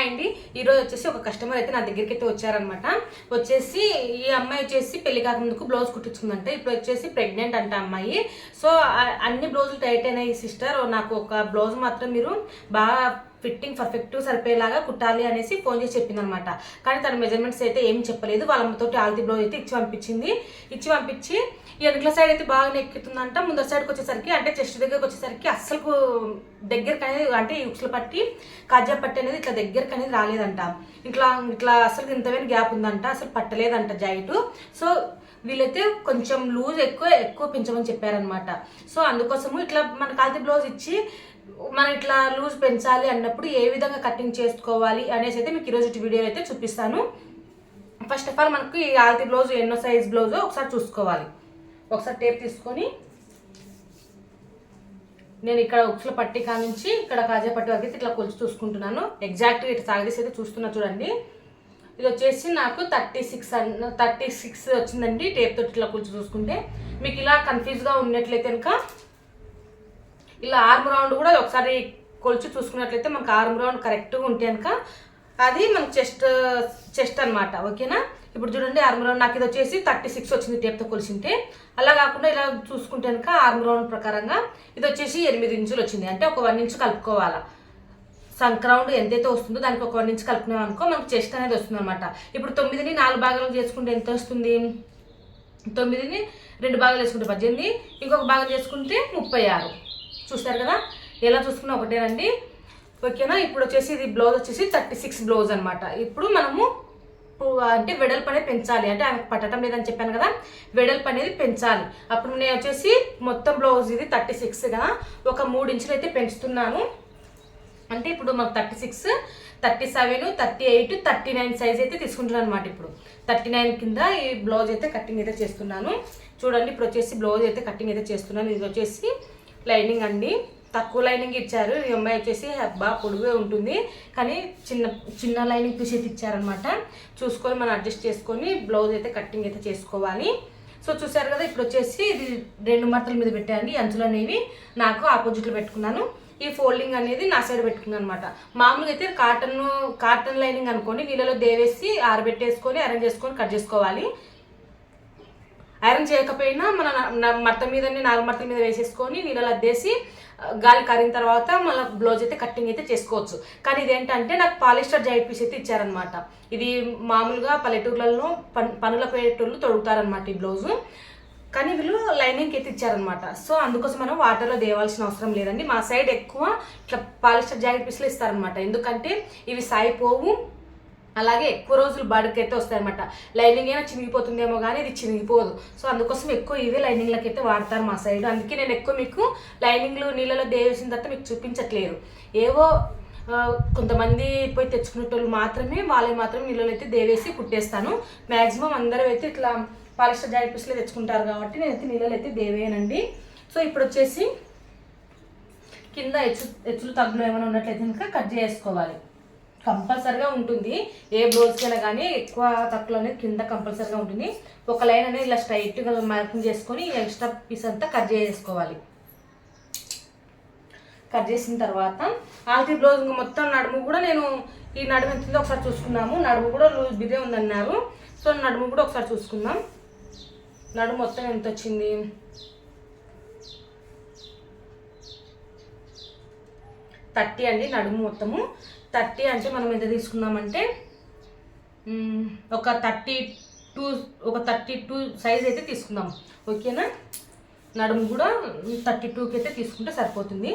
Hi అండి ఈరోజు వచ్చేసి ఒక కస్టమర్ అయితే నా దగ్గరికి అయితే వచ్చారనమాట వచ్చేసి ఈ అమ్మాయి వచ్చేసి పెళ్ళి కాకముందుకు బ్లౌజ్ కుట్టించుకుందంట. ఇప్పుడు వచ్చేసి ప్రెగ్నెంట్ అంట అమ్మాయి. సో అన్ని బ్లౌజులు టైట్ అయినాయి సిస్టర్ నాకు ఒక బ్లౌజ్ మాత్రం మీరు బాగా ఫిట్టింగ్ పర్ఫెక్ట్ సరిపోయేలాగా కుట్టాలి అనేసి ఫోన్ చేసి చెప్పింది అనమాట కానీ తన మెజర్మెంట్స్ అయితే ఏం చెప్పలేదు. వాళ్ళ అమ్మతోటి ఆల్తీ బ్లౌజ్ అయితే ఇచ్చి పంపించింది. ఇచ్చి పంపించి వెనకల సైడ్ అయితే బాగా నెక్కుతుందంట ముందర సైడ్కి వచ్చేసరికి అంటే చెస్ట్ దగ్గరకు వచ్చేసరికి అస్సలు దగ్గరకు అనేది అంటే ఈ పట్టి కాజా పట్టి అనేది ఇట్లా దగ్గరకు అనేది రాలేదంట. ఇట్లా ఇట్లా అసలు ఇంతమైన గ్యాప్ ఉందంట. అసలు పట్టలేదంట జాయిట్. సో వీళ్ళైతే కొంచెం లూజ్ ఎక్కువ ఎక్కువ పెంచమని చెప్పారనమాట సో అందుకోసము ఇట్లా మన కాల్తీ బ్లౌజ్ ఇచ్చి మనం ఇట్లా లూజ్ పెంచాలి అన్నప్పుడు ఏ విధంగా కటింగ్ చేసుకోవాలి అనేసి అయితే మీకు ఈరోజు వీడియో అయితే చూపిస్తాను. ఫస్ట్ ఆఫ్ ఆల్ మనకు ఈ ఆల్తీ బ్లౌజ్ ఎన్నో సైజ్ బ్లౌజ్ ఒకసారి చూసుకోవాలి. ఒకసారి టేప్ తీసుకొని నేను ఇక్కడ ఉక్సుల పట్టి కానుంచి ఇక్కడ కాజా పట్టి వరకు అయితే ఇట్లా కొలిచి చూసుకుంటున్నాను. ఎగ్జాక్ట్గా ఇట్లా సాగదీసి అయితే చూస్తున్నా చూడండి. ఇది వచ్చేసి నాకు థర్టీ సిక్స్ థర్టీ సిక్స్ వచ్చిందండి టేప్ తోటి ఇట్లా కొలిచి చూసుకుంటే. మీకు ఇలా కన్ఫ్యూజ్గా ఉన్నట్లయితే కనుక ఇలా ఆర్మ్ రౌండ్ కూడా ఒకసారి కొలిచి చూసుకున్నట్లయితే మనకు ఆర్మ్ రౌండ్ కరెక్ట్గా ఉంటే కనుక అది మన చెస్ట్ చెస్ట్ అన్నమాట. ఓకేనా ఇప్పుడు చూడండి ఆర్మ్ రౌండ్ నాకు ఇది వచ్చేసి థర్టీ సిక్స్ వచ్చింది టేప్తో కొలిసింటే. అలా కాకుండా ఇలా చూసుకుంటే కనుక ఆర్మ్ రౌండ్ ప్రకారంగా ఇది వచ్చేసి ఎనిమిది ఇంచులు వచ్చింది. అంటే ఒక వన్ ఇంచు కలుపుకోవాలా. సంక్రౌండ్ ఎంతైతే వస్తుందో దానికి ఒక వన్ ఇంచు కలుపుకున్నాం అనుకో మనకు చెస్ట్ అనేది వస్తుంది అనమాట ఇప్పుడు తొమ్మిదిని నాలుగు భాగాలు చేసుకుంటే ఎంత వస్తుంది? తొమ్మిదిని రెండు భాగాలు చేసుకుంటే పద్దెనిమిది ఇంకొక భాగం చేసుకుంటే ముప్పై ఆరు. చూస్తారు కదా? ఎలా చూసుకున్నా ఒకటేనండి. ఓకేనా? ఇప్పుడు వచ్చేసి ఇది బ్లౌజ్ వచ్చేసి థర్టీ సిక్స్ బ్లౌజ్ అనమాట ఇప్పుడు మనము అంటే వెడల్పు అనేది పెంచాలి. అంటే ఆమెకు పట్టడం లేదని చెప్పాను కదా వెడల్పు అనేది పెంచాలి. అప్పుడు నేను వచ్చేసి మొత్తం బ్లౌజ్ ఇది థర్టీ సిక్స్గా ఒక మూడు ఇంచులు అయితే పెంచుతున్నాను. అంటే ఇప్పుడు మాకు thirty six thirty seven thirty eight thirty nine size అయితే తీసుకుంటున్నాను అనమాట ఇప్పుడు. థర్టీ నైన్ కింద ఈ బ్లౌజ్ అయితే కటింగ్ అయితే చేస్తున్నాను. చూడండి ఇప్పుడు వచ్చేసి బ్లౌజ్ అయితే కటింగ్ అయితే చేస్తున్నాను. ఇది వచ్చేసి లైనింగ్ అండి. తక్కువ లైనింగ్ ఇచ్చారు. ఈ అమ్మాయి వచ్చేసి బాగా పొడుగే ఉంటుంది. కానీ చిన్న చిన్న లైనింగ్ పీస్ అయితే ఇచ్చారనమాట చూసుకొని మనం అడ్జస్ట్ చేసుకొని బ్లౌజ్ అయితే కటింగ్ అయితే చేసుకోవాలి. సో చూసారు కదా ఇప్పుడు వచ్చేసి ఇది రెండు మడతల మీద పెట్టాను అంచులు అనేవి నాకు ఆపోజిట్లో పెట్టుకున్నాను. ఈ ఫోల్డింగ్ అనేది నా సైడ్ పెట్టుకున్నాను అనమాట మామూలుగా అయితే కాటన్ కాటన్ లైనింగ్ అనుకోండి నీళ్ళలో దేవేసి ఆరబెట్టేసుకొని అరేంజ్ చేసుకొని కట్ చేసుకోవాలి. ఐరన్ చేయకపోయినా మన న- మడత మీదనే నాలుగు మడతల మీద వేసేసుకొని నీళ్ళలో అద్దేసి గాలి కారిన తర్వాత మళ్ళీ బ్లౌజ్ అయితే కట్టింగ్ అయితే చేసుకోవచ్చు. కానీ ఇదేంటంటే నాకు పాలిస్టర్ జైట్ పీస్ అయితే ఇచ్చారనమాట ఇది మామూలుగా పల్లెటూర్లలో పన్ పనుల పేటూర్లు తొడుగుతారనమాట ఈ బ్లౌజు. కానీ వీళ్ళు లైనింగ్కి అయితే ఇచ్చారనమాట సో అందుకోసం మనం వాటర్లో దేవాల్సిన అవసరం లేదండి. మా సైడ్ ఎక్కువ ఇట్లా పాలిస్టర్ జాకెట్ పీస్లు ఇస్తారనమాట ఎందుకంటే ఇవి సాయిపోవు అలాగే ఎక్కువ రోజులు బాడీకి అయితే వస్తాయన్నమాట. లైనింగ్ అయినా చినిగిపోతుందేమో కానీ ఇది చినిగిపోదు. సో అందుకోసం ఎక్కువ ఇవి లైనింగ్లకి అయితే వాడతారు మా సైడ్ అందుకే నేను ఎక్కువ మీకు లైనింగ్లు నీళ్ళలో దేవేసిన తర్వాత మీకు చూపించట్లేదు. ఏవో కొంతమంది పోయి తెచ్చుకునేటోళ్ళు మాత్రమే వాళ్ళే మాత్రం నీళ్ళలో అయితే దేవేసి కుట్టేస్తాను. మ్యాక్సిమం అందరూ అయితే ఇట్లా పాలిస్టర్ జాకెట్ తెచ్చుకుంటారు కాబట్టి నేనైతే నీళ్ళలో అయితే దేవేయనండి. సో ఇప్పుడు వచ్చేసి కింద ఎచ్చు ఎచ్చులు తగ్గులు ఏమైనా ఉన్నట్లయితే కనుక కట్ చేసుకోవాలి. కంపల్సరిగా ఉంటుంది. ఏ బ్లౌజ్కైనా కానీ ఎక్కువ తక్కువ అనేది కింద కంపల్సరిగా ఉంటుంది. ఒక లైన్ అనేది ఇలా స్ట్రైట్గా మార్కింగ్ చేసుకొని ఎక్స్ట్రా పీస్ అంతా కట్ చేసుకోవాలి. కట్ చేసిన తర్వాత ఆల్తీ బ్లౌజ్ మొత్తం నడుము కూడా నేను ఈ నడుము ఎంత ఒకసారి చూసుకున్నాము. నడుము కూడా లూజ్ బిదే ఉందన్నారు. సో నడుము కూడా ఒకసారి చూసుకుందాం. నడుము మొత్తం ఎంత వచ్చింది? థర్టీ అండి నడుము మొత్తము. థర్టీ అంటే మనం ఎంత తీసుకున్నామంటే ఒక థర్టీ టూ ఒక థర్టీ టూ సైజ్ అయితే తీసుకుందాం. ఓకేనా? నడుము కూడా థర్టీ టూకి అయితే తీసుకుంటే సరిపోతుంది.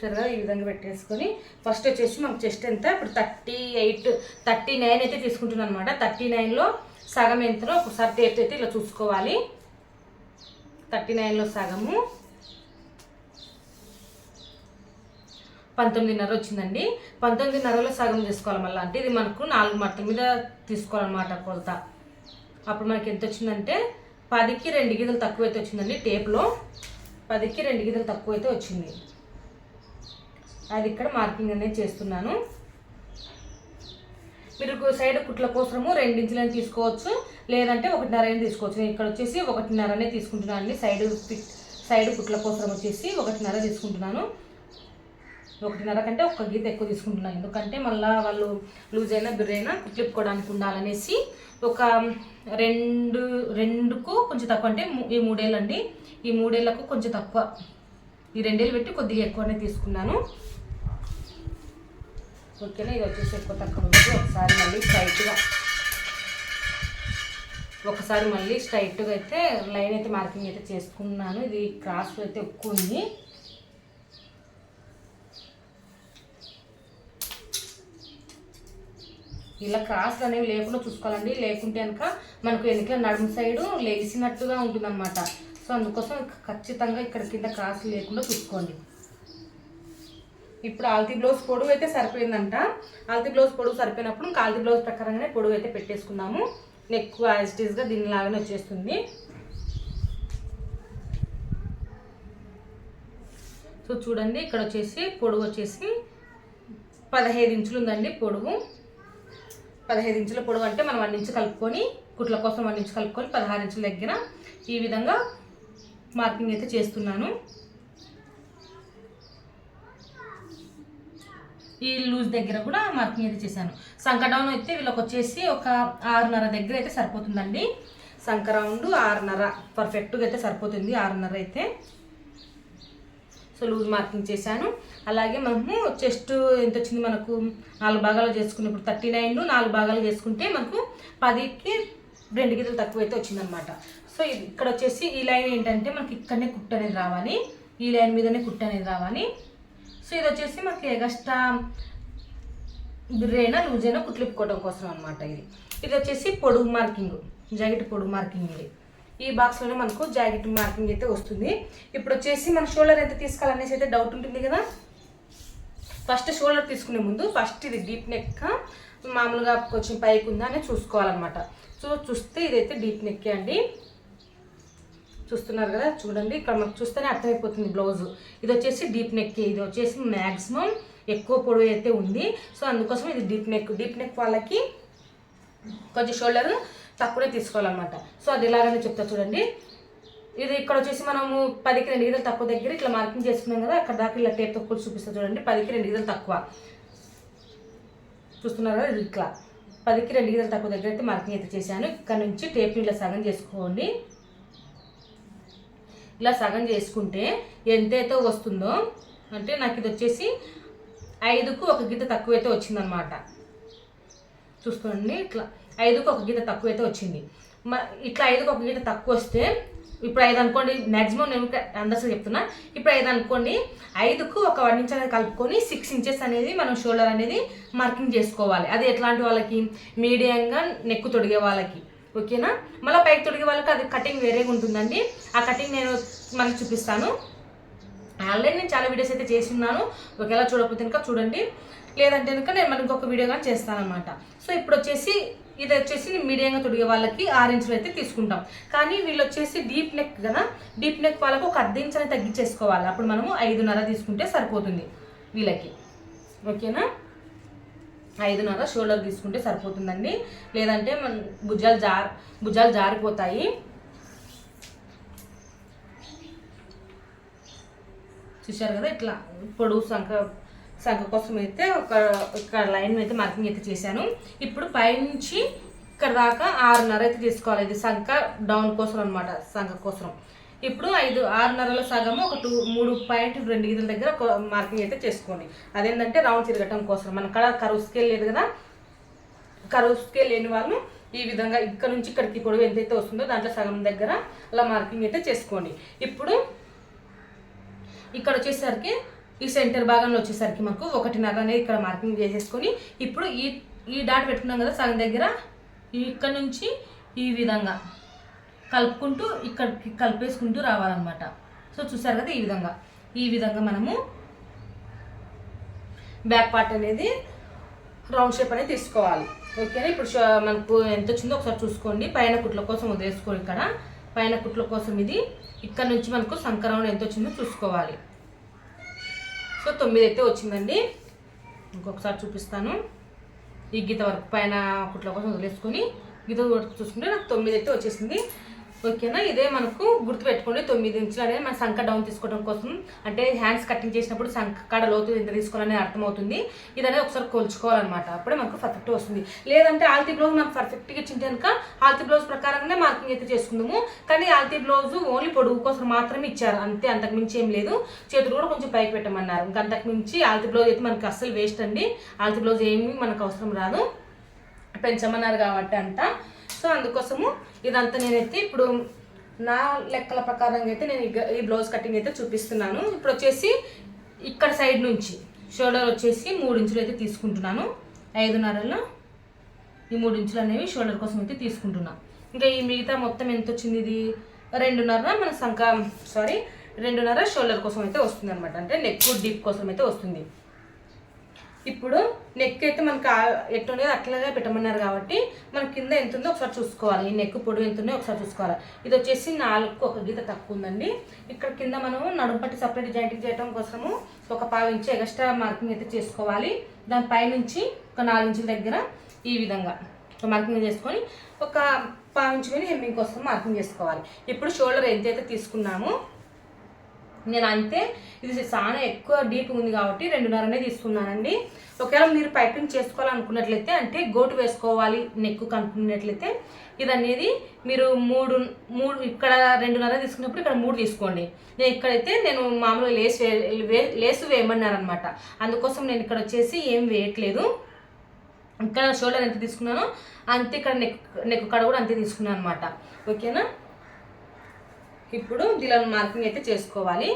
సరే ఈ విధంగా పెట్టేసుకొని ఫస్ట్ వచ్చేసి మనకు చెస్ట్ ఎంత? ఇప్పుడు థర్టీ ఎయిట్ థర్టీ నైన్ అయితే తీసుకుంటున్నాను అనమాట థర్టీ నైన్లో సగం ఎంతనో ఒకసారి టేప్ అయితే ఇలా చూసుకోవాలి. థర్టీ నైన్లో సగము. పంతొమ్మిదిన్నర వచ్చిందండి. పంతొమ్మిదిన్నరలో సగం తీసుకోవాలి మళ్ళీ. అంటే ఇది మనకు నాలుగు మట్టల మీద తీసుకోవాలన్నమాట కొలత. అప్పుడు మనకి ఎంత వచ్చిందంటే పదికి రెండు గీతలు తక్కువ అయితే వచ్చిందండి టేప్లో పదికి రెండు గీతలు తక్కువ అయితే వచ్చింది. అది ఇక్కడ మార్కింగ్ అనేది చేస్తున్నాను. మీరు సైడ్ కుట్ల కోసము రెండించులని తీసుకోవచ్చు. లేదంటే ఒకటిన్నర అయినా తీసుకోవచ్చు. నేను ఇక్కడ వచ్చేసి ఒకటిన్నరనే తీసుకుంటున్నాను అండి. సైడ్ సైడ్ కుట్ల కోసం వచ్చేసి ఒకటిన్నర తీసుకుంటున్నాను. ఒకటిన్నర కంటే ఒక గీత ఎక్కువ తీసుకుంటున్నాను ఎందుకంటే మళ్ళీ వాళ్ళు లూజ్ అయినా బిర్రైనా కుట్లిప్పుకోవడానికి ఉండాలనేసి ఒక రెండు రెండుకు కొంచెం తక్కువ అంటే ఈ మూడేళ్ళు అండి ఈ మూడేళ్ళకు కొంచెం తక్కువ. ఈ రెండేళ్ళు పెట్టి కొద్దిగా ఎక్కువనే తీసుకున్నాను. ఓకేనా ఇది వచ్చేసి ఎక్కువ తక్కువ ఉంది ఒకసారి మళ్ళీ స్ట్రైట్గా ఒకసారి మళ్ళీ స్ట్రైట్గా అయితే లైన్ అయితే మార్కింగ్ అయితే చేసుకున్నాను. ఇది క్రాస్ అయితే ఎక్కువ ఉంది. ఇలా క్రాస్ అనేవి లేకుండా చూసుకోవాలండి. లేకుంటే కనుక మనకు వెనుక నడుము సైడు లేచినట్టుగా ఉంటుందన్నమాట. సో అందుకోసం ఖచ్చితంగా ఇక్కడ కింద క్రాస్ లేకుండా చూసుకోండి. ఇప్పుడు ఆల్తీ బ్లౌజ్ పొడవు అయితే సరిపోయిందంట. ఆల్తీ బ్లౌజ్ పొడవు సరిపోయినప్పుడు ఇంకా ఆల్తీ బ్లౌజ్ ప్రకారంగానే పొడవు అయితే పెట్టేసుకున్నాము నెక్ యాజిటీస్గా దీని లాగానే వచ్చేస్తుంది. సో చూడండి ఇక్కడ వచ్చేసి పొడవు వచ్చేసి పదహైదు ఇంచులు ఉందండి పొడవు. పదహైదు ఇంచుల పొడవు అంటే మనం వన్ ఇంచు కలుపుకొని కుట్ల కోసం వన్ ఇంచు కలుపుకొని పదహారు ఇంచుల దగ్గర ఈ విధంగా మార్కింగ్ అయితే చేస్తున్నాను. ఈ లూజ్ దగ్గర కూడా మార్కింగ్ అయితే చేశాను. సంక డౌన్ అయితే వీళ్ళకి వచ్చేసి ఒక ఆరున్నర దగ్గర అయితే సరిపోతుందండి. సంక రౌండ్ ఆరున్నర పర్ఫెక్ట్గా అయితే సరిపోతుంది ఆరున్నర అయితే. సో లూజ్ మార్కింగ్ చేశాను. అలాగే మనము చెస్ట్ ఎంత వచ్చింది మనకు? నాలుగు భాగాలు చేసుకున్నప్పుడు థర్టీ నైన్ నాలుగు భాగాలు చేసుకుంటే మనకు పదికి రెండు గీతలు తక్కువ అయితే వచ్చిందనమాట సో ఇక్కడ వచ్చేసి ఈ లైన్ ఏంటంటే మనకి ఇక్కడనే కుట్టు అనేది రావాలి. ఈ లైన్ మీదనే కుట్టు అనేది రావాలి. సో ఇది వచ్చేసి మనకి ఎగస్ట్రా బిర్రైనా లూజైనా అయినా కుట్లిప్పుకోవడం కోసం అనమాట ఇది. ఇది వచ్చేసి పొడుగు మార్కింగ్ జాకెట్ పొడుగు మార్కింగ్ ఇది. ఈ బాక్స్లోనే మనకు జాకెట్ మార్కింగ్ అయితే వస్తుంది. ఇప్పుడు వచ్చేసి మన షోల్డర్ ఎంత తీసుకోవాలనేసి అయితే డౌట్ ఉంటుంది కదా? ఫస్ట్ షోల్డర్ తీసుకునే ముందు ఫస్ట్ ఇది డీప్ నెక్ మామూలుగా కొంచెం పైకి ఉందా అని చూసుకోవాలన్నమాట. సో చూస్తే ఇదైతే డీప్ నెక్కే అండి. చూస్తున్నారు కదా చూడండి. ఇక్కడ మనకు చూస్తేనే అర్థమైపోతుంది బ్లౌజ్. ఇది వచ్చేసి డీప్ నెక్ ఇది వచ్చేసి మ్యాక్సిమం ఎక్కువ పొడవు అయితే ఉంది. సో అందుకోసం ఇది డీప్ నెక్. డీప్ నెక్ వాళ్ళకి కొంచెం షోల్డర్ తక్కువనే తీసుకోవాలన్నమాట. సో అది ఎలాగనే చెప్తా చూడండి. ఇది ఇక్కడ వచ్చేసి మనము పదికి రెండు గీతలు తక్కువ దగ్గర ఇట్లా మార్కింగ్ చేసుకున్నాం కదా అక్కడ దాకా ఇలా టేప్ తక్కువ చూపిస్తా చూడండి. పదికి రెండు గీతలు తక్కువ. చూస్తున్నారు కదా ఇది ఇట్లా. పదికి రెండు గీతలు తక్కువ దగ్గర అయితే మార్కింగ్ అయితే చేశాను. ఇక్కడ నుంచి టేప్ ఇలా సగం చేసుకోండి. ఇలా సగం చేసుకుంటే ఎంతైతే వస్తుందో అంటే నాకు ఇది వచ్చేసి ఐదుకు ఒక గీత తక్కువైతే వచ్చిందనమాట చూసుకోండి ఇట్లా. ఐదుకు ఒక గీత తక్కువైతే వచ్చింది. మ ఇట్లా ఐదుకు ఒక గీత తక్కువ వస్తే ఇప్పుడు ఐదు అనుకోండి మ్యాక్సిమం నేను అందరిసీ చెప్తున్నా. ఇప్పుడు ఐదు అనుకోండి ఐదుకు ఒక వన్ ఇంచ్ అనేది కలుపుకొని సిక్స్ ఇంచెస్ అనేది మనం షోల్డర్ అనేది మార్కింగ్ చేసుకోవాలి. అది ఎట్లాంటి వాళ్ళకి? మీడియంగా నెక్కు తొడిగే వాళ్ళకి. ఓకేనా? మళ్ళీ పైకి తొడిగే వాళ్ళకి అది కటింగ్ వేరేగా ఉంటుందండి. ఆ కటింగ్ నేను మనకు చూపిస్తాను. ఆల్రెడీ నేను చాలా వీడియోస్ అయితే చేసి ఉన్నాను ఒకవేళ చూడకపోతే ఇంకా చూడండి. లేదంటే కనుక నేను మనకి ఇంకొక వీడియో కానీ చేస్తాను అనమాట సో ఇప్పుడు వచ్చేసి ఇది వచ్చేసి మీడియంగా తొడిగే వాళ్ళకి ఆరు ఇంచులు అయితే తీసుకుంటాం. కానీ వీళ్ళు వచ్చేసి డీప్ నెక్ కదా? డీప్ నెక్ వాళ్ళకు ఒక అర్ధ ఇంచ్ అనేది తగ్గించేసుకోవాలి. అప్పుడు మనము ఐదున్నర తీసుకుంటే సరిపోతుంది వీళ్ళకి. ఓకేనా? ఐదున్నర షోల్డర్ తీసుకుంటే సరిపోతుందండి. లేదంటే మన భుజాలు జార్ భుజాలు జారిపోతాయి. చూశారు కదా ఇట్లా ఇప్పుడు సంఖ సంఖ కోసం అయితే ఒక ఒక లైన్ అయితే మార్కింగ్ అయితే చేశాను. ఇప్పుడు పైనుంచి ఇక్కడ దాకా ఆరున్నర అయితే తీసుకోవాలి. ఇది సంఖ డౌన్ కోసం అనమాట సంఖ కోసం. ఇప్పుడు ఐదు ఆరున్నరలో సగము ఒక టూ మూడు పాయింట్ రెండు గీతల దగ్గర ఒక మార్కింగ్ అయితే చేసుకోండి. అదేంటంటే రౌండ్ తిరగటం కోసం. మన కడ కరువు స్కేల్ లేదు కదా? కరువు స్కేల్ లేని వాళ్ళు ఈ విధంగా ఇక్కడ నుంచి ఇక్కడికి పొడవు ఎంతైతే వస్తుందో దాంట్లో సగం దగ్గర అలా మార్కింగ్ అయితే చేసుకోండి. ఇప్పుడు ఇక్కడ వచ్చేసరికి ఈ సెంటర్ భాగంలో వచ్చేసరికి మాకు ఒకటిన్నర అనేది ఇక్కడ మార్కింగ్ చేసేసుకొని ఇప్పుడు ఈ ఈ డాట్ పెట్టుకున్నాం కదా సగం దగ్గర. ఇక్కడ నుంచి ఈ విధంగా. కలుపుకుంటూ ఇక్కడికి కలిపేసుకుంటూ రావాలన్నమాట. సో చూసారు కదా ఈ విధంగా. ఈ విధంగా మనము బ్యాక్ పార్ట్ అనేది రౌండ్ షేప్ అనేది తీసుకోవాలి. ఓకేనా? ఇప్పుడు మనకు ఎంత వచ్చిందో ఒకసారి చూసుకోండి. పైన కుట్ల కోసం వదిలేసుకోండి ఇక్కడ. పైన కుట్ల కోసం ఇది. ఇక్కడ నుంచి మనకు సంక ఎంత వచ్చిందో చూసుకోవాలి. సో తొమ్మిది అయితే వచ్చిందండి. ఇంకొకసారి చూపిస్తాను. ఈ గీత వరకు పైన కుట్ల కోసం వదిలేసుకొని గీత వరకు చూసుకుంటే నాకు తొమ్మిది అయితే వచ్చేసింది. ఓకేనా? ఇదే మనకు గుర్తుపెట్టుకోండి. తొమ్మిది ఇంచులు అనేది మన సంఖ డౌన్ తీసుకోవడం కోసం. అంటే హ్యాండ్స్ కటింగ్ చేసినప్పుడు సంఖ కాడ లోతు ఎంత తీసుకోవాలని అర్థమవుతుంది. ఇది అనేది ఒకసారి కొలుచుకోవాలన్నమాట. అప్పుడే మనకు పర్ఫెక్ట్ వస్తుంది. లేదంటే ఆల్తీ బ్లౌజ్ మనకు పర్ఫెక్ట్గా ఇచ్చింది కనుక ఆల్తీ బ్లౌజ్ ప్రకారంగానే మార్కింగ్ అయితే చేసుకుందాము. కానీ ఆల్తీ బ్లౌజ్ ఓన్లీ పొడుగు కోసం మాత్రమే ఇచ్చారు. అంతే అంతకుమించి ఏం లేదు. చేతులు కూడా కొంచెం పైకి పెట్టమన్నారు. ఇంకా అంతకుమించి ఆల్తీ బ్లౌజ్ అయితే మనకి అస్సలు వేస్ట్ అండి. ఆల్తీ బ్లౌజ్ ఏమి మనకు అవసరం రాదు. పెంచమన్నారు కాబట్టి అంట సో అందుకోసము ఇదంతా నేనైతే ఇప్పుడు నా లెక్కల ప్రకారంగా అయితే నేను ఈ బ్లౌజ్ కటింగ్ అయితే చూపిస్తున్నాను. ఇప్పుడు వచ్చేసి ఇక్కడ సైడ్ నుంచి షోల్డర్ వచ్చేసి మూడు ఇంచులు అయితే తీసుకుంటున్నాను. ఐదున్నరలో ఈ మూడు ఇంచులు అనేవి షోల్డర్ కోసం అయితే తీసుకుంటున్నాను ఇంకా ఈ మిగతా మొత్తం ఎంత వచ్చింది ఇది? రెండున్నర మన సంక సారీ రెండున్నర షోల్డర్ కోసం అయితే వస్తుంది అనమాట అంటే నెక్ డీప్ కోసం అయితే వస్తుంది. ఇప్పుడు నెక్ అయితే మనకు ఆ- అట్లాగే పెట్టమన్నారు కాబట్టి మన కింద ఎంత ఉందో ఒకసారి చూసుకోవాలి. ఈ నెక్ పొడవు ఎంత ఉందో ఒకసారి చూసుకోవాలి. ఇది వచ్చేసి నాలుగు ఒక గీత తక్కువ ఉందండి. ఇక్కడ కింద మనం నడుము పట్టి సపరేట్ జాయింటింగ్ చేయడం కోసము ఒక పావు ఇంచు ఎక్స్ట్రా మార్కింగ్ అయితే చేసుకోవాలి. దాని నుంచి ఒక నాలుగు ఇంచుల దగ్గర ఈ విధంగా మార్కింగ్ చేసుకొని ఒక పావు ఇంచు మీద హెమ్మింగ్ కోసం మార్కింగ్ చేసుకోవాలి. ఇప్పుడు షోల్డర్ ఎంత అయితే తీసుకున్నామో నేను అంతే ఇది చాలా ఎక్కువ డీప్ ఉంది కాబట్టి రెండున్నరనే తీసుకున్నానండి. ఒకవేళ మీరు పైపింగ్ చేసుకోవాలనుకున్నట్లయితే అంటే గోటు వేసుకోవాలి నెక్ కనుక్కున్నట్లయితే ఇది అనేది మీరు మూడు మూడు ఇక్కడ రెండున్నర తీసుకున్నప్పుడు ఇక్కడ మూడు తీసుకోండి. నేను ఇక్కడైతే నేను మామూలుగా లేస్ వే వే- లేసు వేయమన్నారనమాట. అందుకోసం నేను ఇక్కడ వచ్చేసి ఏం వేయట్లేదు. ఇక్కడ షోల్డర్ ఎంత తీసుకున్నానో అంతే ఇక్కడ నెక్ నెక్ కడ కూడా అంతే తీసుకున్నాను అనమాట ఓకేనా? ఇప్పుడు దీనిలో మార్కింగ్ అయితే చేసుకోవాలి.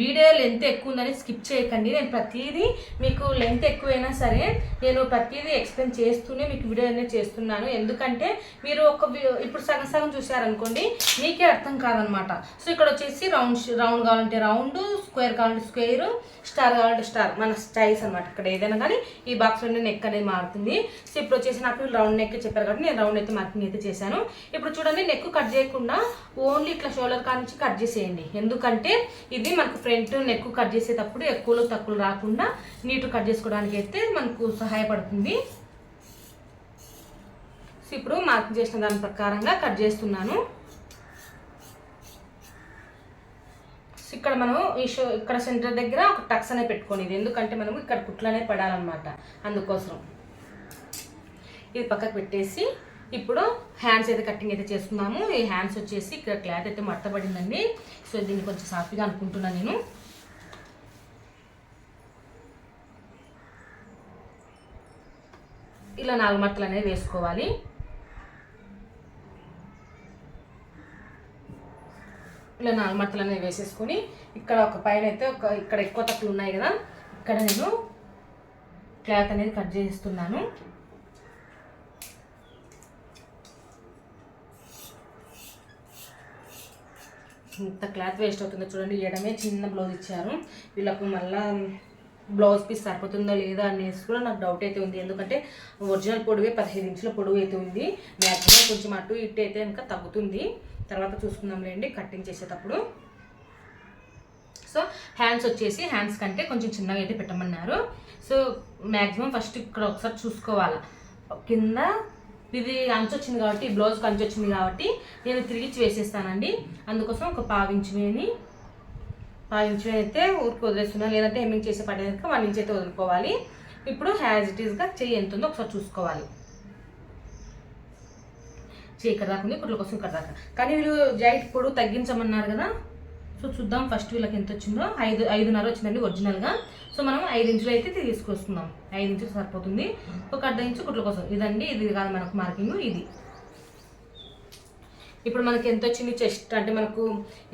వీడియో లెంత్ ఎక్కువ ఉందని స్కిప్ చేయకండి. నేను ప్రతిదీ మీకు లెంత్ ఎక్కువైనా సరే నేను ప్రతిదీ ఎక్స్ప్లెయిన్ చేస్తూనే మీకు వీడియో అనేది చేస్తున్నాను. ఎందుకంటే మీరు ఒక ఇప్పుడు సగం సగం చూసారనుకోండి మీకే అర్థం కాదనమాట. సో ఇక్కడ వచ్చేసి రౌండ్ రౌండ్ కావాలంటే రౌండ్ స్క్వేర్ కావాలంటే స్క్వేర్ స్టార్ కావాలంటే స్టార్ మన స్టైల్స్ అనమాట ఇక్కడ ఏదైనా కానీ ఈ బాక్స్లో నెక్ అనేది మారుతుంది. సో ఇప్పుడు వచ్చేసి నాకు రౌండ్ నెక్ చెప్పారు కాబట్టి నేను రౌండ్ అయితే మార్కింగ్ అయితే చేశాను. ఇప్పుడు చూడండి నెక్ కట్ చేయకుండా ఓన్లీ ఇట్లా షోల్డర్ కాడ నుంచి కట్ చేసేయండి. ఎందుకంటే ఇది మనకు ఫ్రంట్ నెక్ కట్ చేసేటప్పుడు ఎక్కువలో తక్కువలు రాకుండా నీట్ కట్ చేసుకోవడానికి అయితే మనకు సహాయపడుతుంది. సో ఇప్పుడు మార్క్ చేసిన దాని ప్రకారంగా కట్ చేస్తున్నాను. సో ఇక్కడ మనం ఈ షో ఇక్కడ సెంటర్ దగ్గర ఒక టక్స్ అనేది పెట్టుకునేది. ఎందుకంటే మనము ఇక్కడ కుట్లనే పడాలన్నమాట అందుకోసం. ఇది పక్కకు పెట్టేసి ఇప్పుడు హ్యాండ్స్ అయితే కటింగ్ అయితే చేసుకున్నాము ఈ హ్యాండ్స్ వచ్చేసి ఇక్కడ క్లాత్ అయితే మడతబడిందండి. సో దీన్ని కొంచెం సాఫ్ట్గా అనుకుంటున్నాను నేను. ఇలా నాలుగు మట్టలు అనేవి వేసుకోవాలి. ఇలా నాలుగు మట్టలు అనేవి వేసేసుకొని ఇక్కడ ఒక పైన అయితే ఒక ఇక్కడ ఎక్కువ తక్కువ ఉన్నాయి కదా ఇక్కడ నేను క్లాత్ అనేది కట్ చేస్తున్నాను. ఇంత క్లాత్ వేస్ట్ అవుతుందో చూడండి. ఇవ్వడమే చిన్న బ్లౌజ్ ఇచ్చారు. వీళ్ళకు మళ్ళా బ్లౌజ్ పీస్ సరిపోతుందో లేదా అనేసి కూడా నాకు డౌట్ అయితే ఉంది. ఎందుకంటే ఒరిజినల్ పొడవే పదిహేను ఇంచుల పొడవు అయితే ఉంది. మ్యాక్సిమం కొంచెం అటు ఇటు అయితే ఇంకా తగ్గుతుంది. తర్వాత చూసుకుందాంలేండి కటింగ్ చేసేటప్పుడు. సో హ్యాండ్స్ వచ్చేసి హ్యాండ్స్ కంటే కొంచెం చిన్నగా అయితే పెట్టమన్నారు. సో మ్యాక్సిమం ఫస్ట్ ఇక్కడ ఒకసారి చూసుకోవాలి. కింద ఇది అంచు వచ్చింది కాబట్టి బ్లౌజ్కి అంచు వచ్చింది కాబట్టి నేను తిరిగి వేసేస్తానండి. అందుకోసం ఒక పావించు వేని పావించు వేని అయితే ఊరికి వదిలేస్తున్నాను లేదంటే హెమ్మింగ్ చేసే పడేదాకా వన్ ఇంచ్ అయితే వదులుకోవాలి. ఇప్పుడు హ్యాజ్ ఇట్ ఈస్గా చెయ్యి ఎంత ఉందో ఒకసారి చూసుకోవాలి. చెయ్యి ఇక్కడ దాకా ఉంది కుట్ల కోసం ఇక్కడ దాకా. కానీ వీళ్ళు జైట్ పొడవు తగ్గించమన్నారు కదా? సో చూద్దాం ఫస్ట్ వీళ్ళకి ఎంత వచ్చిందో. ఐదు ఐదున్నర వచ్చిందండి ఒరిజినల్గా. సో మనం ఐదు ఇంచులు అయితే తీసుకొస్తున్నాం. ఐదు ఇంచులు సరిపోతుంది. ఒక అర్ధ ఇంచు కుట్ల కోసం. ఇదండి ఇది కాదు మనకు మార్కింగ్ ఇది. ఇప్పుడు మనకి ఎంత వచ్చింది చెస్ట్? అంటే మనకు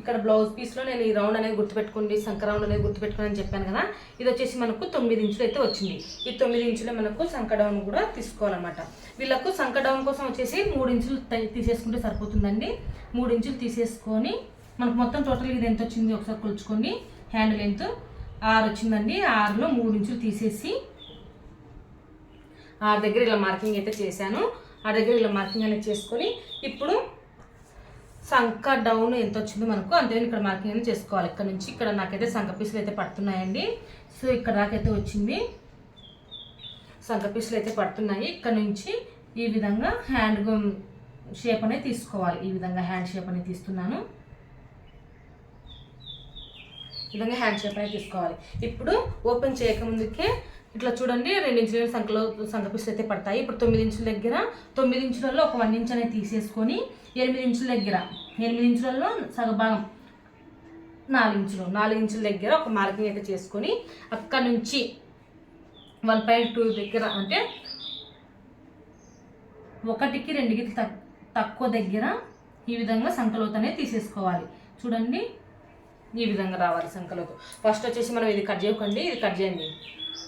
ఇక్కడ బ్లౌజ్ పీస్లో నేను ఈ రౌండ్ అనేది గుర్తుపెట్టుకోండి సంక రౌండ్ అనేది గుర్తుపెట్టుకోండి అని చెప్పాను కదా. ఇది వచ్చేసి మనకు తొమ్మిది ఇంచులు అయితే వచ్చింది. ఈ తొమ్మిది ఇంచులే మనకు సంక డౌన్ కూడా తీసుకోవాలన్నమాట. వీళ్ళకు సంక డౌన్ కోసం వచ్చేసి మూడు ఇంచులు తీసేసుకుంటే సరిపోతుందండి. మూడు ఇంచులు తీసేసుకొని మనకు మొత్తం టోటల్ ఇది ఎంత వచ్చింది? ఒకసారి కొలుచుకొని హ్యాండ్ లెంత్ ఆరు వచ్చిందండి. ఆరులో మూడు ఇంచులు తీసేసి ఆ దగ్గర ఇలా మార్కింగ్ అయితే చేశాను. ఆ దగ్గర ఇలా మార్కింగ్ అనేది చేసుకొని ఇప్పుడు సంఖ డౌన్ ఎంత వచ్చింది మనకు అంతే ఇక్కడ మార్కింగ్ అనేది చేసుకోవాలి. ఇక్కడ నుంచి ఇక్కడ నాకైతే సంఖ పీసులు అయితే పడుతున్నాయండి. సో ఇక్కడ నాకైతే వచ్చింది. సంఖ పీసులు అయితే పడుతున్నాయి. ఇక్కడ నుంచి ఈ విధంగా హ్యాండ్ షేప్ అనేది తీసుకోవాలి. ఈ విధంగా హ్యాండ్ షేప్ అనేది తీస్తున్నాను. విధంగా హ్యాండ్ షేప్ అనేది తీసుకోవాలి. ఇప్పుడు ఓపెన్ చేయకముందుకే ఇట్లా చూడండి రెండు ఇంచుల సంఖలో సంఖ పీసులు అయితే పడతాయి. ఇప్పుడు తొమ్మిది ఇంచుల దగ్గర తొమ్మిది ఇంచులలో ఒక వన్ ఇంచ్ అనేది తీసేసుకొని ఎనిమిది ఇంచుల దగ్గర ఎనిమిది ఇంచులలో సగభాగం నాలుగు ఇంచులు నాలుగు ఇంచుల దగ్గర ఒక మార్కింగ్ అయితే చేసుకొని అక్కడ నుంచి వన్ పాయింట్ టూ దగ్గర అంటే ఒకటికి రెండు తక్కువ దగ్గర ఈ విధంగా సంకలోతనే తీసేసుకోవాలి. చూడండి ఈ విధంగా రావాలి సంకలోతు. ఫస్ట్ వచ్చేసి మనం ఇది కట్ చేయకండి ఇది కట్ చేయండి.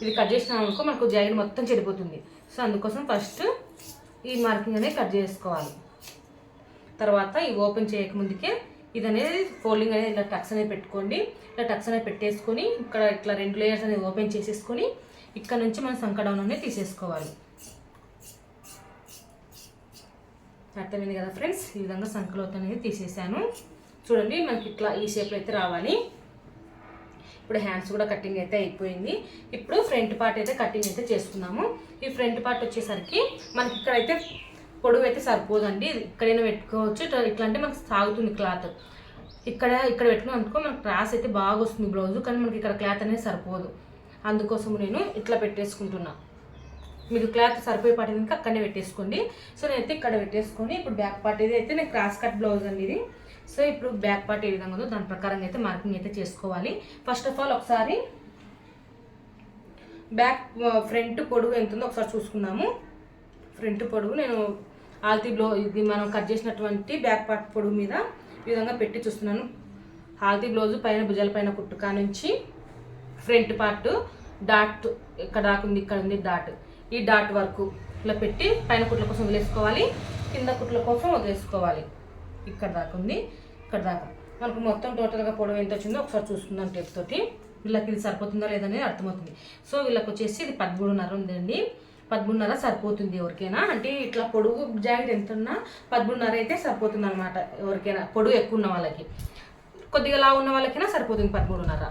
ఇది కట్ చేసినాం అనుకో మనకు జాకెట్ మొత్తం చెడిపోతుంది. సో అందుకోసం ఫస్ట్ ఈ మార్కింగ్ అనేది కట్ చేసుకోవాలి. తర్వాత ఈ ఓపెన్ చేయకముందుకే ఇది అనేది ఫోల్డింగ్ అనేది ఇలా టక్స్ అనేది పెట్టుకోండి. ఇలా టక్స్ అనేది పెట్టేసుకొని ఇక్కడ ఇట్లా రెండు లేయర్స్ అనేది ఓపెన్ చేసేసుకొని ఇక్కడ నుంచి మనం సంకడౌన్ అనేది తీసేసుకోవాలి. అర్థమైంది కదా ఫ్రెండ్స్ ఈ విధంగా సంకలోత్ అనేది తీసేసాను. చూడండి మనకి ఇట్లా ఈ షేప్లో అయితే రావాలి. ఇప్పుడు హ్యాండ్స్ కూడా కటింగ్ అయితే అయిపోయింది. ఇప్పుడు ఫ్రంట్ పార్ట్ అయితే కటింగ్ అయితే చేసుకున్నాము ఈ ఫ్రంట్ పార్ట్ వచ్చేసరికి మనకి ఇక్కడైతే పొడవు అయితే సరిపోదండి. ఇక్కడైనా పెట్టుకోవచ్చు. ఇట్లా ఇట్లా అంటే మనకు సాగుతుంది క్లాత్ ఇక్కడ ఇక్కడ పెట్టుకున్నాం అనుకో మనకు క్రాస్ అయితే బాగా వస్తుంది బ్లౌజ్ కానీ మనకి ఇక్కడ క్లాత్ అనేది సరిపోదు. అందుకోసం నేను ఇట్లా పెట్టేసుకుంటున్నా. మీకు క్లాత్ సరిపోయే పార్ట్ ఇంకా అక్కడనే పెట్టేసుకోండి. సో నేనైతే ఇక్కడ పెట్టేసుకొని ఇప్పుడు బ్యాక్ పార్ట్ ఇది అయితే నేను క్రాస్ కట్ బ్లౌజ్ అండి ఇది. సో ఇప్పుడు బ్యాక్ పార్ట్ ఏ విధంగా ఉందో దాని ప్రకారంగా అయితే మార్కింగ్ అయితే చేసుకోవాలి. ఫస్ట్ ఆఫ్ ఆల్ ఒకసారి బ్యాక్ ఫ్రంట్ పొడుగు ఎంత ఉందో ఒకసారి చూసుకుందాము. ఫ్రంట్ పొడుగు నేను ఆల్తీ బ్లౌ ఇది మనం కట్ చేసినటువంటి బ్యాక్ పార్ట్ పొడుగు మీద ఈ విధంగా పెట్టి చూస్తున్నాను. హాల్తీ బ్లౌజ్ పైన భుజాల పైన కుట్టుకా నుంచి ఫ్రంట్ పార్ట్ డాట్ ఇక్కడ ఉంది ఇక్కడ ఉంది డాట్. ఈ డాట్ వరకు ఇలా పెట్టి పైన కుట్ల కోసం వదిలేసుకోవాలి. కింద కుట్ల కోసం వదిలేసుకోవాలి. ఇక్కడ దాకా ఉంది ఇక్కడ దాకా. మనకు మొత్తం టోటల్గా పొడవు ఎంత వచ్చిందో ఒకసారి చూసుకుందాం టేప్ తోటి. వీళ్ళకి ఇది సరిపోతుందా లేదనేది అర్థమవుతుంది. సో వీళ్ళకి వచ్చేసి ఇది పదమూడున్నర ఉందండి. పదమూడున్నర సరిపోతుంది ఎవరికైనా. అంటే ఇట్లా పొడుగు జాకెట్ ఎంత ఉన్నా పదమూడున్నర అయితే సరిపోతుంది అనమాట ఎవరికైనా. పొడుగు ఎక్కువ ఉన్న వాళ్ళకి. కొద్దిగా లా ఉన్న వాళ్ళకైనా సరిపోతుంది పదమూడున్నర.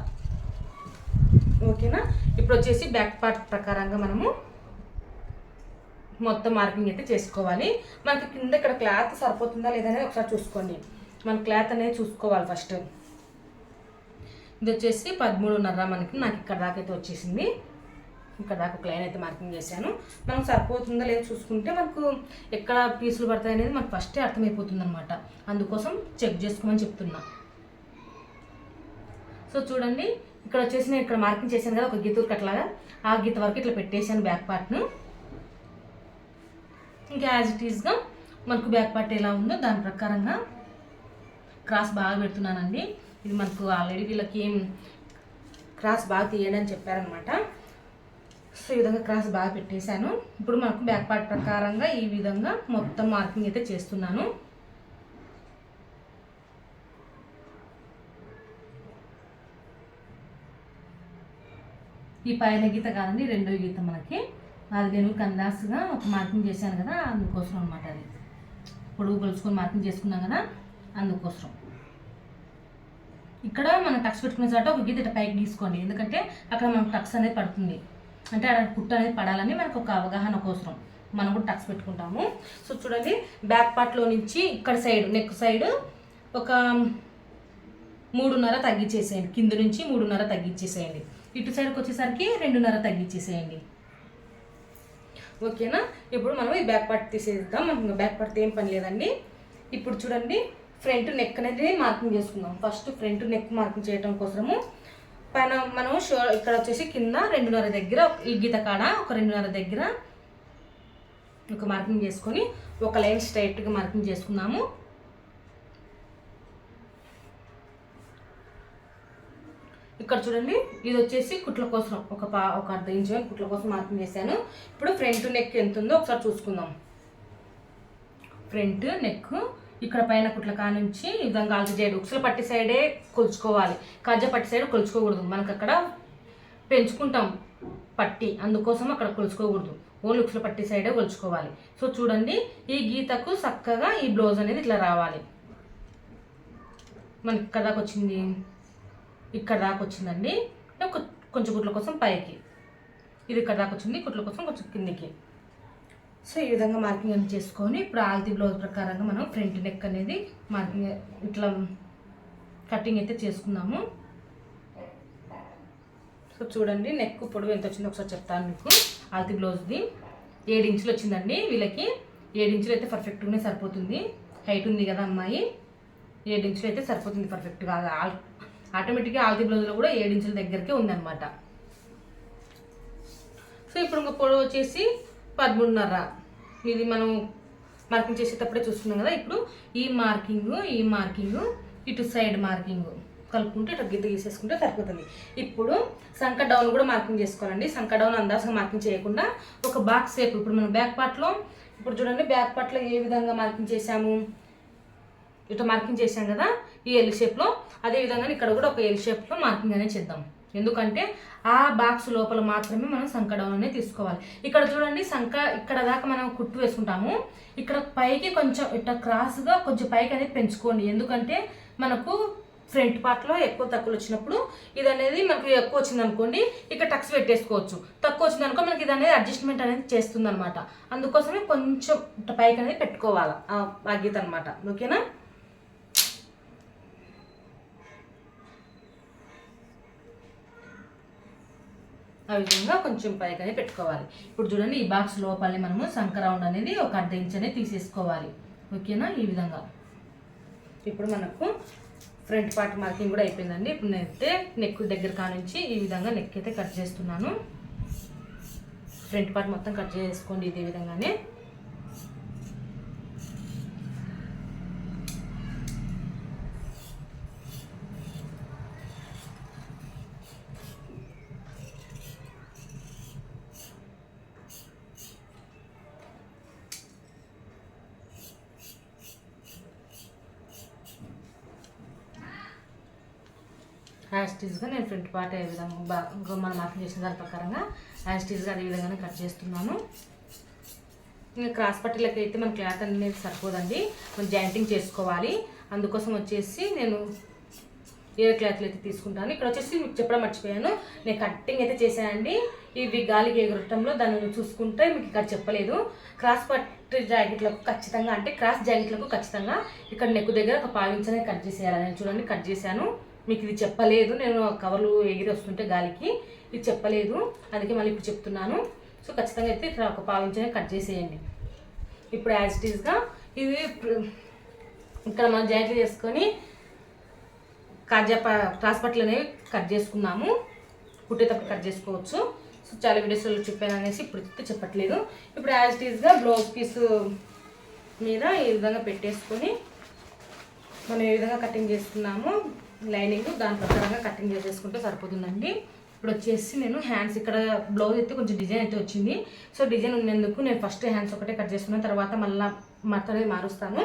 ఓకేనా? ఇప్పుడు వచ్చేసి బ్యాక్ పార్ట్ ప్రకారంగా మనము మొత్తం మార్కింగ్ అయితే చేసుకోవాలి. మనకి కింద ఇక్కడ క్లాత్ సరిపోతుందా లేదా అనేది ఒకసారి చూసుకోండి. మన క్లాత్ అనేది చూసుకోవాలి ఫస్ట్. ఇది వచ్చేసి పదమూడున్నర మనకి నాకు ఇక్కడ దాకా అయితే వచ్చేసింది. ఇక్కడ దాకా ఒక లైన్ అయితే మార్కింగ్ చేశాను. మనకు సరిపోతుందా లేదా చూసుకుంటే మనకు ఎక్కడ పీసులు పడతాయి అనేది మనకు ఫస్టే అర్థమైపోతుంది అనమాట అందుకోసం చెక్ చేసుకోమని చెప్తున్నా. సో చూడండి ఇక్కడ వచ్చేసి నేను ఇక్కడ మార్కింగ్ చేశాను కదా ఒక గీత ఉరకట్లాగా ఆ గీత వరకు ఇట్లా పెట్టేశాను బ్యాక్ పార్ట్ను. ఇంకా యాజ్ ఇట్ ఈస్గా మనకు బ్యాక్ పార్ట్ ఎలా ఉందో దాని ప్రకారంగా క్రాస్ బాగా పెడుతున్నానండి. ఇది మనకు ఆల్రెడీ వీళ్ళకి ఏం క్రాస్ బాగా తీయడని చెప్పారనమాట సో ఈ విధంగా క్రాస్ బాగా పెట్టేశాను. ఇప్పుడు మనకు బ్యాక్ పార్ట్ ప్రకారంగా ఈ విధంగా మొత్తం మార్కింగ్ అయితే చేస్తున్నాను. ఈ పైన గీత కాదండి రెండో గీత మనకి. అది నేను ఒక మార్కింగ్ చేశాను కదా అందుకోసం అనమాట అది. పొడుగు కొలుచుకొని మార్కింగ్ చేసుకున్నాం కదా అందుకోసం. ఇక్కడ మనం టక్స్ పెట్టుకునే చోట ఒక గీత ఇట్లా పైకి తీసుకోండి ఎందుకంటే అక్కడ మనకు టక్స్ అనేది పడుతుంది. అంటే అక్కడ కుట్టు అనేది పడాలని మనకు ఒక అవగాహన కోసం మనం కూడా టక్స్ పెట్టుకుంటాము. సో చూడండి బ్యాక్ పార్ట్లో నుంచి ఇక్కడ సైడ్ నెక్ సైడ్ ఒక మూడున్నర తగ్గించేసేయండి కింద నుంచి మూడున్నర తగ్గించేసేయండి ఇటు సైడ్కి వచ్చేసరికి రెండున్నర తగ్గించేసేయండి ఓకేనా? ఇప్పుడు మనం ఈ బ్యాక్ పార్ట్ తీసేద్దాం మనకి ఇంకా బ్యాక్ పార్ట్ ఏం పని లేదండి. ఇప్పుడు చూడండి ఫ్రంట్ నెక్ అనేది మార్కింగ్ చేసుకుందాం. ఫస్ట్ ఫ్రంట్ నెక్ మార్కింగ్ చేయడం కోసము పైన మనం షో ఇక్కడ వచ్చేసి కింద రెండున్నర దగ్గర ఈ గీత కాడ ఒక రెండున్నర దగ్గర ఒక మార్కింగ్ చేసుకొని ఒక లైన్ స్ట్రైట్గా మార్కింగ్ చేసుకున్నాము ఇక్కడ చూడండి ఇది వచ్చేసి కుట్ల కోసం ఒక పా ఒక అర్ధ ఇంచు కుట్ల కోసం మార్కింగ్ చేశాను ఇప్పుడు ఫ్రంట్ నెక్ ఎంత ఉందో ఒకసారి చూసుకుందాం. ఫ్రంట్ నెక్ ఇక్కడ పైన కుట్ల కా నుంచి ఈ విధంగా ఆల్చి చేయడు. ఉక్సుల పట్టి సైడే కొలుచుకోవాలి. కాజా పట్టి సైడ్ కొలుచుకోకూడదు. మనకు అక్కడ పెంచుకుంటాం పట్టి అందుకోసం అక్కడ కొలుచుకోకూడదు. ఓన్లీ ఉక్సుల పట్టి సైడే కొలుచుకోవాలి. సో చూడండి ఈ గీతకు చక్కగా ఈ బ్లౌజ్ అనేది ఇట్లా రావాలి. మనకి ఇక్కడ దాకా వచ్చింది. ఇక్కడ దాకా వచ్చిందండి కొంచెం గుట్ల కోసం పైకి. ఇది ఇక్కడ దాకా వచ్చింది కుట్ల కోసం కొంచెం కిందికి. సో ఈ విధంగా మార్కింగ్ అని చేసుకొని ఇప్పుడు ఆల్తీ బ్లౌజ్ ప్రకారంగా మనం ఫ్రంట్ నెక్ అనేది మార్కింగ్ ఇట్లా కటింగ్ అయితే చేసుకున్నాము సో చూడండి నెక్ పొడవు ఎంత వచ్చిందో ఒకసారి చెప్తాను మీకు. ఆల్తీ బ్లౌజ్ది ఏడు ఇంచులు వచ్చిందండి వీళ్ళకి. ఏడు ఇంచులు అయితే పర్ఫెక్ట్గానే సరిపోతుంది. హైట్ ఉంది కదా అమ్మాయి. ఏడు ఇంచులు అయితే సరిపోతుంది పర్ఫెక్ట్గా ఆల్ ఆటోమేటిక్గా ఆల్ది బ్లౌజ్లో కూడా ఏడించుల దగ్గరికి ఉందన్నమాట. సో ఇప్పుడు ఇంకా పొడవు వచ్చేసి పదమూడున్నర. ఇది మనం మార్కింగ్ చేసేటప్పుడే చూస్తున్నాం కదా ఇప్పుడు ఈ మార్కింగ్ ఈ మార్కింగ్ ఇటు సైడ్ మార్కింగ్. కలుపుకుంటే ఇటు గిద్ద గీసేసుకుంటే సరిపోతుంది. ఇప్పుడు సంక డౌన్ కూడా మార్కింగ్ చేసుకోవాలండి. సంక డౌన్ అందాసంగా మార్కింగ్ చేయకుండా ఒక బాక్స్ షేప్ ఇప్పుడు మనం బ్యాక్ పార్ట్లో ఇప్పుడు చూడండి బ్యాక్ పార్ట్లో ఏ విధంగా మార్కింగ్ చేసాము ఇటు మార్కింగ్ చేసాం కదా ఈ ఎల్ షేప్లో అదేవిధంగా ఇక్కడ కూడా ఒక ఎల్ షేప్లో మార్కింగ్ అనేది చేద్దాం. ఎందుకంటే ఆ బాక్స్ లోపల మాత్రమే మనం సంకడం అనేది తీసుకోవాలి. ఇక్కడ చూడండి సంక ఇక్కడ దాకా మనం కుట్టు వేసుకుంటాము. ఇక్కడ పైకి కొంచెం ఇట్లా క్రాస్గా కొంచెం పైకి అనేది పెంచుకోండి. ఎందుకంటే మనకు ఫ్రంట్ పార్ట్లో ఎక్కువ తక్కువలు వచ్చినప్పుడు ఇది అనేది మనకు ఎక్కువ వచ్చింది అనుకోండి ఇక్కడ టక్స్ పెట్టేసుకోవచ్చు. తక్కువ వచ్చింది అనుకో మనకి ఇది అనేది అడ్జస్ట్మెంట్ అనేది చేస్తుంది అనమాట అందుకోసమే కొంచెం పైకి అనేది పెట్టుకోవాలి. ఆ బాధ్యత అనమాట ఓకేనా? ఆ విధంగా కొంచెం పైకనే పెట్టుకోవాలి. ఇప్పుడు చూడండి ఈ బాక్స్ లోపలనే మనము సంక రౌండ్ అనేది ఒక అర్ధ ఇంచ్ అనేది తీసేసుకోవాలి. ఓకేనా? ఈ విధంగా. ఇప్పుడు మనకు ఫ్రంట్ పార్ట్ మార్కింగ్ కూడా అయిపోయిందండి. ఇప్పుడు నేనైతే నెక్ దగ్గర కానుంచి ఈ విధంగా నెక్ అయితే కట్ చేస్తున్నాను. ఫ్రంట్ పార్ట్ మొత్తం కట్ చేసుకోండి ఇదే విధంగానే. యాజ్టీజ్గా నేను ఫ్రంట్ పార్ట్ ఏ విధంగా బా ఇంకో మనం మార్కింగ్ చేసిన దాని ప్రకారంగా యాజ్టీజ్గా అదే విధంగానే కట్ చేస్తున్నాను. ఇంకా క్రాస్ పట్టీలకి అయితే మన క్లాత్ అనేది సరిపోదండి. మనం జాయింటింగ్ చేసుకోవాలి. అందుకోసం వచ్చేసి నేను ఏ క్లాత్లు అయితే తీసుకుంటాను. ఇక్కడ వచ్చేసి మీకు చెప్పడం మర్చిపోయాను. నేను కట్టింగ్ అయితే చేశానండి. ఇవి గాలికి ఎగురటంలో దాన్ని చూసుకుంటే మీకు ఇక్కడ చెప్పలేదు. క్రాస్ పట్టు జాకెట్లకు ఖచ్చితంగా అంటే క్రాస్ జాకెట్లకు ఖచ్చితంగా ఇక్కడ నెక్ దగ్గర ఒక పావించనే కట్ చేసేయాలి. నేను చూడండి కట్ చేశాను. మీకు ఇది చెప్పలేదు నేను కవర్లు ఎగిరి వస్తుంటే గాలికి ఇది చెప్పలేదు. అందుకే మళ్ళీ ఇప్పుడు చెప్తున్నాను. సో ఖచ్చితంగా అయితే ఇక్కడ ఒక పావించనే కట్ చేసేయండి. ఇప్పుడు యాజ్ ఇట్ ఈస్గా ఇది ఇక్కడ మనం జాయింట్లు చేసుకొని కాజా క్రాస్ పట్లు అనేవి కట్ చేసుకున్నాము. కుట్టేటప్పుడు కట్ చేసుకోవచ్చు. సో చాలా వీడియోస్లో చెప్పాను అనేసి ఇప్పుడు చెప్పట్లేదు. ఇప్పుడు యాజ్ ఇట్ ఈస్గా బ్లౌజ్ పీస్ మీద ఈ విధంగా పెట్టేసుకొని మనం ఏ విధంగా కటింగ్ చేసుకున్నామో లైనింగ్ దాని ప్రకారంగా కటింగ్ చేసేసుకుంటే సరిపోతుందండి. ఇప్పుడు వచ్చేసి నేను హ్యాండ్స్ ఇక్కడ బ్లౌజ్ అయితే కొంచెం డిజైన్ అయితే వచ్చింది. సో డిజైన్ ఉన్నందుకు నేను ఫస్ట్ హ్యాండ్స్ ఒకటే కట్ చేసుకున్నాను. తర్వాత మళ్ళీ మడత అనేది మారుస్తాను.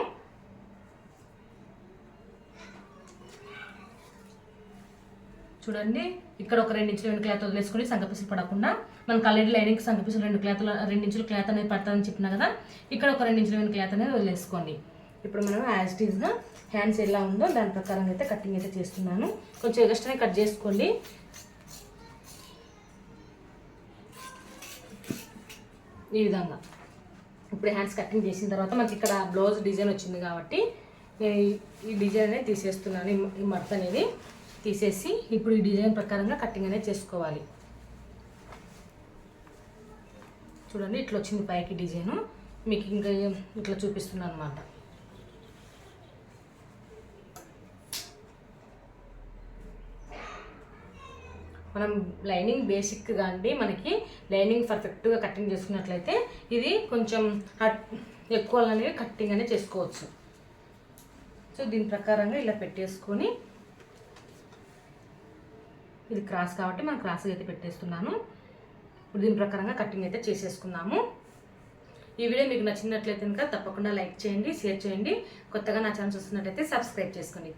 చూడండి ఇక్కడ ఒక రెండు ఇంచులు రెండు క్లాత్ వదిలేసుకుని సంగపీసులు పడకుండా. మనకు ఆల్రెడీ లైనింగ్ సంగపీసులు రెండు క్లాత్లు రెండు ఇంచులు క్లాత్ అనేది పడుతుందని చెప్పిన కదా ఇక్కడ ఒక రెండు ఇంచులు రెండు క్లాత్ అనేది వదిలేసుకోండి. ఇప్పుడు మనం యాజ్ టీజ్గా హ్యాండ్స్ ఎలా ఉందో దాని ప్రకారం అయితే కటింగ్ అయితే చేస్తున్నాను. కొంచెం ఎగస్ట్రానే కట్ చేసుకోండి. ఈ విధంగా. ఇప్పుడు హ్యాండ్స్ కటింగ్ చేసిన తర్వాత మనకి ఇక్కడ బ్లౌజ్ డిజైన్ వచ్చింది కాబట్టి నేను ఈ డిజైన్ అనేది తీసేస్తున్నాను. ఈ మడత అనేది తీసేసి ఇప్పుడు ఈ డిజైన్ ప్రకారంగా కటింగ్ అనేది చేసుకోవాలి. చూడండి ఇట్లా వచ్చింది పైకి డిజైను. మీకు ఇంకా ఇట్లా చూపిస్తున్నాను అనమాట మనం లైనింగ్ బేసిక్గా అండి మనకి లైనింగ్ పర్ఫెక్ట్గా కటింగ్ చేసుకున్నట్లయితే ఇది కొంచెం ఎక్కువ అనేది కట్టింగ్ అనేది చేసుకోవచ్చు. సో దీని ప్రకారంగా ఇలా పెట్టేసుకొని ఇది క్రాస్ కాబట్టి మనం క్రాస్గా అయితే పెట్టేస్తున్నాను. ఇప్పుడు దీని ప్రకారంగా కటింగ్ అయితే చేసేసుకున్నాము ఈ వీడియో మీకు నచ్చినట్లయితే కనుక తప్పకుండా లైక్ చేయండి షేర్ చేయండి. కొత్తగా నా ఛానల్ చూస్తున్నట్లయితే సబ్స్క్రైబ్ చేసుకోండి